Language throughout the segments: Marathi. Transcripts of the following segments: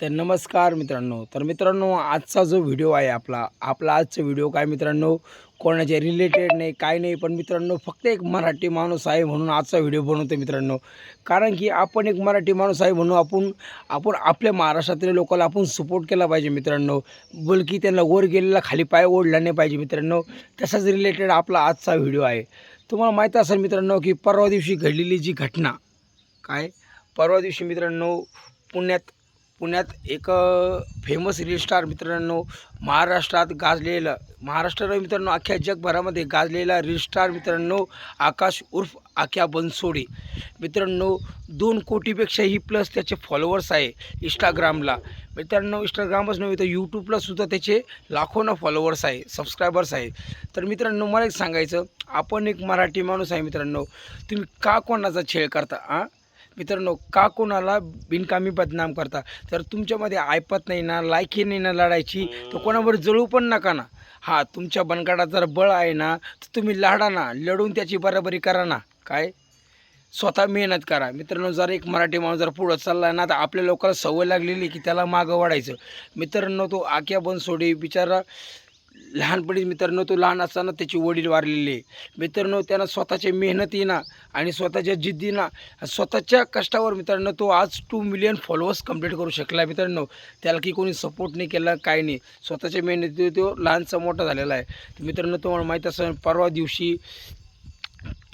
तर नमस्कार मित्रांनो. तर मित्रांनो आजचा जो व्हिडिओ आहे आपला आपला आजचा व्हिडिओ काय मित्रांनो? कोणाच्या रिलेटेड नाही काय नाही पण मित्रांनो फक्त एक मराठी माणूस आहे म्हणून आजचा व्हिडिओ बनवतो मित्रांनो. कारण की आपण एक मराठी माणूस आहे म्हणून आपण आपण आपल्या महाराष्ट्रातील लोकांना आपण सपोर्ट केला पाहिजे मित्रांनो. बलकी त्यांना वर गेलेला खाली पाय ओढला नाही पाहिजे मित्रांनो. तसाच रिलेटेड आपला आजचा व्हिडिओ आहे. तुम्हाला माहीत असेल मित्रांनो की परवा दिवशी घडलेली जी घटना काय? परवा दिवशी मित्रांनो पुण्यात पुण्यात एक फेमस रील स्टार मित्रांनो महाराष्ट्रात गाजलेलं महाराष्ट्राला मित्रांनो अख्ख्या जगभरामध्ये गाजलेला रील स्टार मित्रांनो आकाश उर्फ आख्या बनसोडे. मित्रांनो दोन कोटीपेक्षाही प्लस त्याचे फॉलोअर्स आहे इंस्टाग्रामला मित्रांनो इंस्टाग्रामच नव्हे तर यूट्यूबला सुद्धा त्याचे लाखोनं फॉलोअर्स आहे सबस्क्रायबर्स आहे. तर मित्रांनो मला एक सांगायचं आपण एक मराठी माणूस आहे मित्रांनो तुम्ही का कोणाचा छेळ करता हां मित्रांनो का कोणाला बिनकामी बदनाम करता? तर तुमच्यामध्ये ऐपत नाही ना लायकी नाही ना लढायची तर कोणावर जळू पण नका ना. हा तुमच्या बनकाडात जर बळ आहे ना तर तुम्ही लढा ना लढून त्याची बराबरी करा ना. काय? स्वतः मेहनत करा. मित्रांनो जर एक मराठी माणूस जर पुढं चालला ना तर आपल्या लोकांना सवय लागलेली की त्याला मागं वाढायचं. मित्रांनो तो आक्या बनसोडे बिचारा लहानपणी मित्रांनो तो लहान असताना त्याचे वडील वारलेले. मित्रांनो त्यांना स्वतःच्या मेहनतीनं आणि स्वतःच्या जिद्दीनं स्वतःच्या कष्टावर मित्रांनो तो आज टू मिलियन फॉलोअर्स कंप्लीट करू शकला मित्रांनो. त्याला की कोणी सपोर्ट नाही केला काय नाही. स्वतःच्या मेहनती तो लहानचा मोठा झालेला आहे. तर मित्रांनो तुम्हाला माहीत असेल परवा दिवशी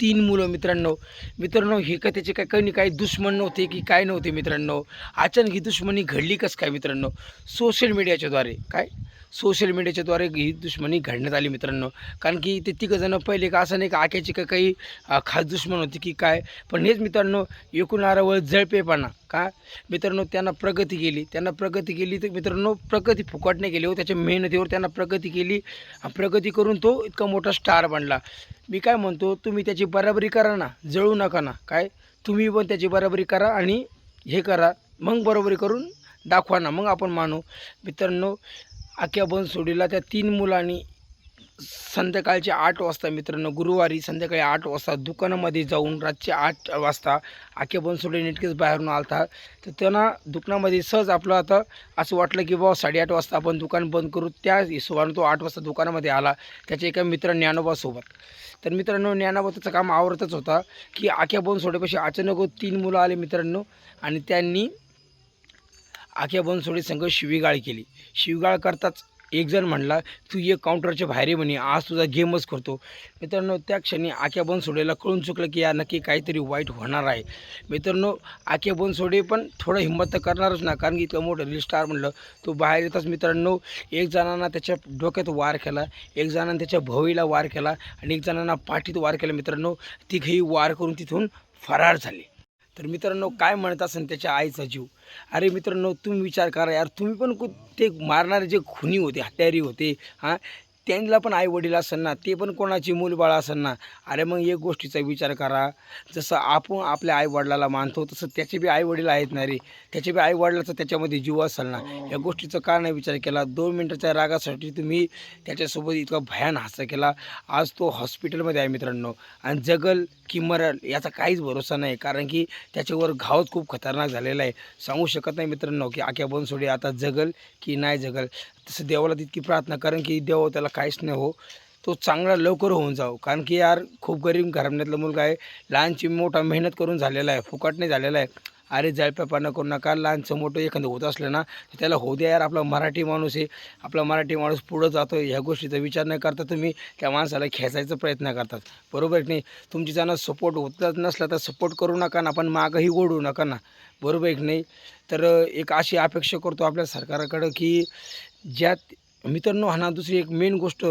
तीन मुलं मित्रांनो मित्रांनो हे का त्याचे काय काही काही दुश्मन नव्हते की काय नव्हते मित्रांनो. अचानक ही दुश्मनी घडली कसं काय मित्रांनो? सोशल मीडियाच्याद्वारे काय? सोशल मीडियाच्याद्वारे ही दुश्मनी घडण्यात आली मित्रांनो. कारण की ते तिघंजणं पहिले का असं नाही का आख्याची का काही खास दुश्मन होती की काय? पण हेच मित्रांनो एकूण आरावर जळपेपणा का? मित्रांनो त्यांना प्रगती केली. त्यांना प्रगती केली तर मित्रांनो प्रगती फुकट नाही केली हो. त्याच्या मेहनतीवर त्यांना प्रगती केली. प्रगती करून तो इतका मोठा स्टार बनला. मी काय म्हणतो तुम्ही त्याची बराबरी करा ना. जळू नका ना. काय? तुम्ही पण त्याची बराबरी करा आणि हे करा. मग बरोबरी करून दाखवा ना. मग आपण मानू. मित्रांनो अख्या बनसोडीला त्या तीन मुलांनी संध्याकाळचे आठ वाजता मित्रांनो गुरुवारी संध्याकाळी आठ वाजता दुकानामध्ये जाऊन रातचे आठ वाजता आख्या बनसोडे नेटकेच बाहेरून आलता. तर त्यांना दुकानामध्ये सहज आपलं आता असं वाटलं की बाबा साडेआठ वाजता आपण दुकान बंद करू. त्या हिशोबानं तो आठ वाजता दुकानामध्ये आला त्याच्या एका मित्र ज्ञानोबासोबत तर मित्रांनो ज्ञानोबा त्याचं काम आवडतच होता की आख्या बनसोडेपाशी अचानक तीन मुलं आले मित्रांनो आणि त्यांनी आख्या बनसोडे संघ शिवीगाळ केली. शिवीगाळ करताच एक जण म्हणला तू ये काउंटरच्या बाहेर म्हणे आज तुझा गेमच करतो. मित्रांनो त्या क्षणी आख्या बनसोडेला कळून चुकलं की या नक्की काहीतरी वाईट होणार आहे. मित्रांनो आख्या बनसोडे पण थोडं हिंमत तर करणारच ना कारण की इतकं मोठं रील स्टार म्हणलं तो बाहेर येताच मित्रांनो एक जणांना त्याच्या डोक्यात वार केला एक जणांना त्याच्या भवीला वार केला आणि एक जणांना पाठीत वार केला. मित्रांनो तिघेही वार करून तिथून फरार झाले. तर मित्रांनो काय म्हणत असेल त्याच्या आईचा जीव? अरे मित्रांनो तुम्ही विचार करा यार तुम्ही पण कु- ते मारणारे जे खुनी होते हत्यारी होते हां त्यांना पण आई वडील असेल ना ते पण कोणाची मूलबाळ असेल ना अरे मग एक गोष्टीचा विचार करा. जसं आपण आपल्या आई वडिलाला मानतो तसं त्याचे बी आई वडील आहेत ना रे. त्याचे बी आईवडिलाचा त्याच्यामध्ये जीव असेल ना या गोष्टीचा का नाही विचार केला? दोन मिनटाच्या रागासाठी तुम्ही त्याच्यासोबत इतका भयान हास्य केला. आज तो हॉस्पिटलमध्ये आहे मित्रांनो. आणि जगल की मरल याचा काहीच भरोसा नाही कारण की त्याच्यावर घावच खूप खतरनाक झालेला आहे. सांगू शकत नाही मित्रांनो की आख्या बनसोडे आता जगल की नाही जगल. तसं देवाला तितकी प्रार्थना कारण की देव त्याला काहीच नाही हो. तो चांगला लवकर होऊन जावं. कारण की यार खूप गरीब घराण्यातला मुलगा आहे. लहानची मोठा मेहनत करून झालेला आहे. फुकट नाही झालेला आहे. अरे जळप्यापणा करू नका. लहानचं मोठं एखादं होत असलं ना तर त्याला होऊ द्या यार. आपला मराठी माणूस आहे. आपला मराठी माणूस पुढं जातो ह्या गोष्टीचा विचार न करता तुम्ही. त्या माणसाला खेचायचा प्रयत्न करतात. बरोबर आहे नाही? तुमची ज्यांना सपोर्ट होतच नसला तर सपोर्ट करू नका ना पण मागंही ओढू नका ना. बरोबर आहे नाही? तर एक अशी अपेक्षा करतो आपल्या सरकारकडं की ज्यात मित्रांनो हा ना दुसरी एक मेन गोष्ट.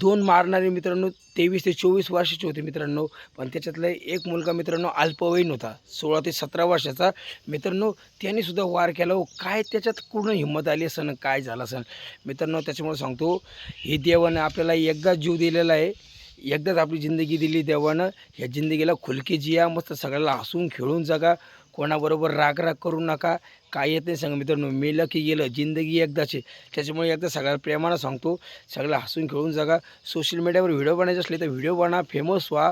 दोन मारणारे मित्रांनो तेवीस ते चोवीस वर्षाचे होते मित्रांनो. पण त्याच्यातला एक मुलगा मित्रांनो अल्पवयीन होता. सोळा ते सतरा वर्षाचा. मित्रांनो त्याने सुद्धा वार केला हो. काय त्याच्यात पूर्ण हिंमत आली असं काय झालं असं मित्रांनो त्याच्यामुळे सांगतो हे देवानं आपल्याला एकदा जीव दिलेला आहे. एकदाच आपली जिंदगी दिली देवानं. ह्या जिंदगीला खुलकी जिया मस्त सगळ्याला हसून खेळून जगा. कोणाबरोबर राग राग करू नका. काय येत नाही सांगा मित्रांनो. मेलं की गेलं जिंदगी एकदाच. आहे त्याच्यामुळे एकदा सगळ्या प्रेमानं सांगतो सगळं हसून खेळून जगा. सोशल मीडियावर व्हिडिओ बनायचे असले तर व्हिडिओ बना फेमस व्हा.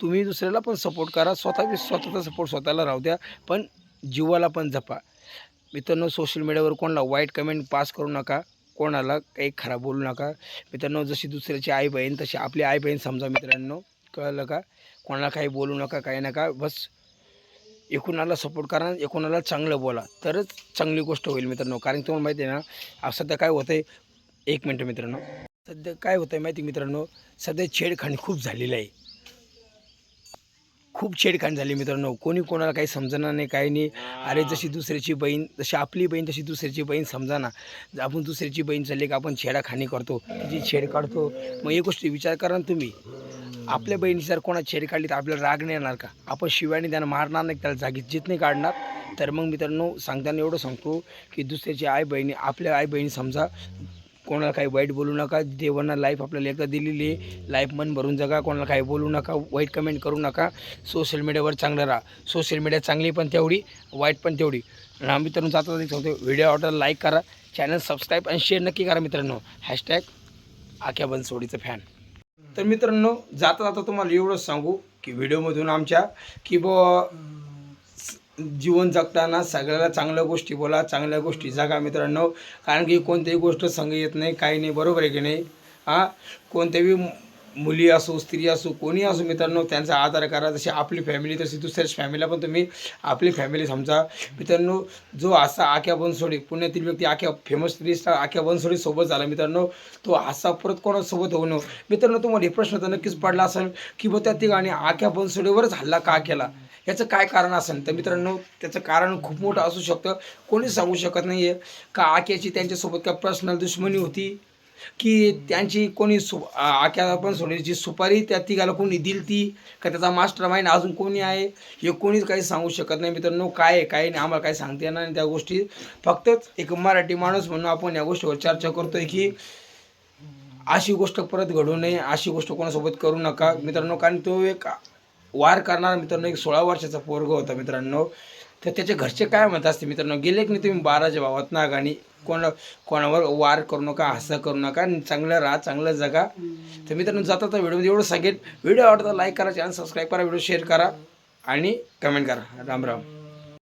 तुम्ही दुसऱ्याला पण सपोर्ट करा. स्वतः स्वतःचा सपोर्ट स्वतःला राहू द्या पण जीवाला पण जपा. मित्रांनो सोशल मीडियावर कोणाला वाईट कमेंट पास करू नका. कोणाला काही खराब बोलू नका. मित्रांनो जशी दुसऱ्याची आई बहीण तशी आपली आई बहीण समजा मित्रांनो कळलं का? कोणाला काही बोलू नका काही नका. बस एकुणाला सपोर्ट करा एकुणाला चांगलं बोला. तरच चांगली गोष्ट होईल मित्रांनो. कारण तुम्हाला माहिती आहे ना सध्या काय होतं आहे एक मिनटं मित्रांनो. सध्या काय होतं आहे माहिती आहे मित्रांनो? सध्या छेडखाणी खूप झालेलं आहे. खूप छेडखाण झाली मित्रांनो. कोणी कोणाला काही समजणार नाही काही नाही. अरे जशी दुसऱ्याची बहीण जशी आपली बहीण तशी दुसऱ्याची बहीण समजा ना आपण दुसऱ्याची बहीण चालली का आपण छेडाखानी करतो तिची छेड काढतो. मग एक गोष्टी विचार करा ना तुम्ही. आपल्या बहिणी जर कोणा छेड काढली तर आपल्याला राग नाही येणार का? आपण शिवायने त्यांना मारणार नाही त्याला जागी जित नाही काढणार. तर मग मित्रांनो सांगताना एवढं सांगतो की दुसऱ्याची आई बहिणी आपल्या आई बहिणी समजा कोणाला काही वाईट बोलू नका देवांना लाईफ आपल्याला एकदा दिलेली आहे. लाईफ मन भरून जगा कोणाला काही बोलू नका वाईट कमेंट करू नका. सोशल मीडियावर चांगलं राहा. सोशल मीडिया चांगली पण तेवढी वाईट पण तेवढी. आणि मित्रांनो जाता जाता सांगतो व्हिडिओ आवडला लाईक करा. चॅनल सबस्क्राईब आणि शेअर नक्की करा मित्रांनो. हॅशटॅग आख्या बनसोडीचं फॅन तर मित्रांनो जाता जाता तुम्हाला एवढंच सांगू की व्हिडिओमधून आमच्या की बुवा जीवन जगताना सगळ्याला चांगल्या गोष्टी बोला चांगल्या गोष्टी जगा मित्रांनो. कारण की कोणतीही गोष्ट संग येत नाही काही नाही. बरोबर आहे की नाही? हां? कोणत्याही मुली असो स्त्री असो कोणी असो मित्रांनो त्यांचा आदर करा. जशी आपली फॅमिली तशी दुसऱ्याच फॅमिलीला पण तुम्ही आपली फॅमिली समजा. मित्रांनो जो असा आख्या बनसोडे पुण्यातील व्यक्ती आख्या फेमस थ्री स्टार आख्या बनसोडे सोबत झाला मित्रांनो तो असा परत कोणासोबत होऊ नये. मित्रांनो तुम्हाला हे प्रश्न तर नक्कीच पडला असेल की बा त्या ठिकाणी आख्या बनसोडेवरच हल्ला का केला? याचं काय कारण असेल? तर मित्रांनो त्याचं कारण खूप मोठं असू शकतं. कोणीच सांगू शकत नाही आहे का आख्याची त्यांच्यासोबत काय पर्सनल दुश्मनी होती? की त्यांची कोणी सु आख्या पण सोडण्याची सुपारी त्या तिघाला कोणी दिली ती का त्याचा मास्टर माइंड अजून कोणी आहे हे कोणीच काही सांगू शकत नाही. मित्रांनो काय आहे काय नाही आम्हाला काही सांगता येणार नाही त्या गोष्टी. फक्तच एक मराठी माणूस म्हणून आपण या गोष्टीवर चर्चा करतोय की अशी गोष्ट परत घडू नये अशी गोष्ट कोणासोबत करू नका. मित्रांनो कारण तो एक वार करणारा मित्रांनो एक सोळा वर्षाचा पोरग होता मित्रांनो. तर त्याचे घरचे काय म्हणत असते मित्रांनो गेले की नाही तुम्ही बाराच्या भावात ना आणि कोणा कोणावर वार करू नका हसा करू नका आणि चांगलं राहा चांगलं जगा. तर मित्रांनो जाता तर व्हिडिओमध्ये एवढं सांगेल व्हिडिओ आवडता लाईक करा चॅनल सबस्क्राईब करा व्हिडिओ शेअर करा आणि कमेंट करा. राम राम.